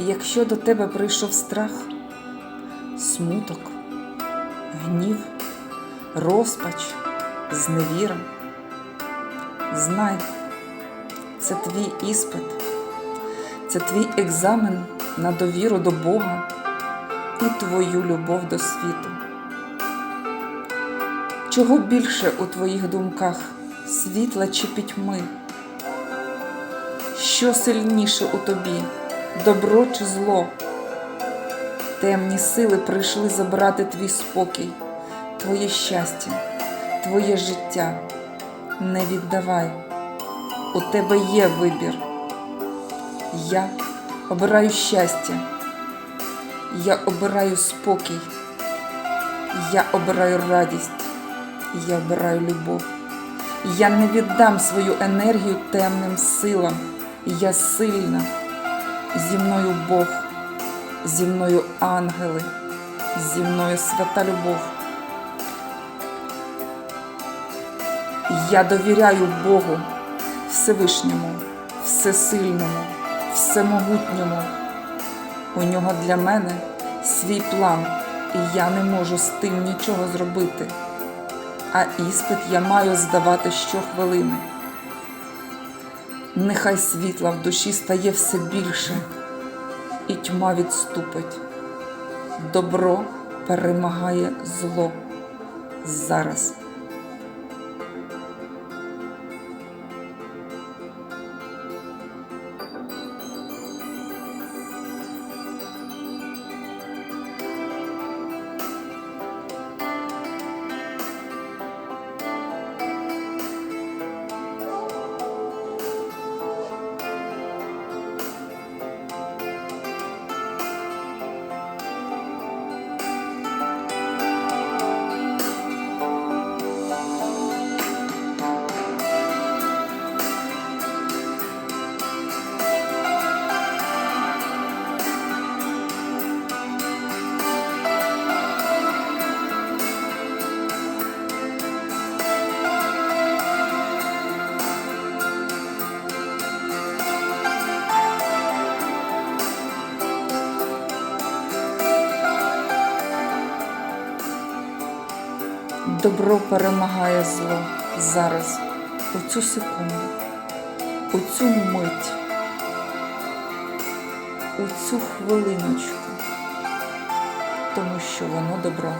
І якщо до тебе прийшов страх, смуток, гнів, розпач, зневіра, знай, це твій іспит, це твій екзамен на довіру до Бога і твою любов до світу. Чого більше у твоїх думках світла чи пітьми? Що сильніше у тобі, добро чи зло? Темні сили прийшли забрати твій спокій, твоє щастя, твоє життя. Не віддавай, у тебе є вибір. Я обираю щастя, я обираю спокій, я обираю радість, я обираю любов. Я не віддам свою енергію темним силам. Я сильна. Зі мною Бог, зі мною ангели, зі мною свята любов. Я довіряю Богу, Всевишньому, Всесильному, Всемогутньому. У нього для мене свій план, і я не можу з тим нічого зробити. А іспит я маю здавати щохвилини. Нехай світла в душі стає все більше, і тьма відступить. Добро перемагає зло зараз. Добро перемагає зло зараз, у цю секунду, у цю мить, у цю хвилиночку, тому що воно добро.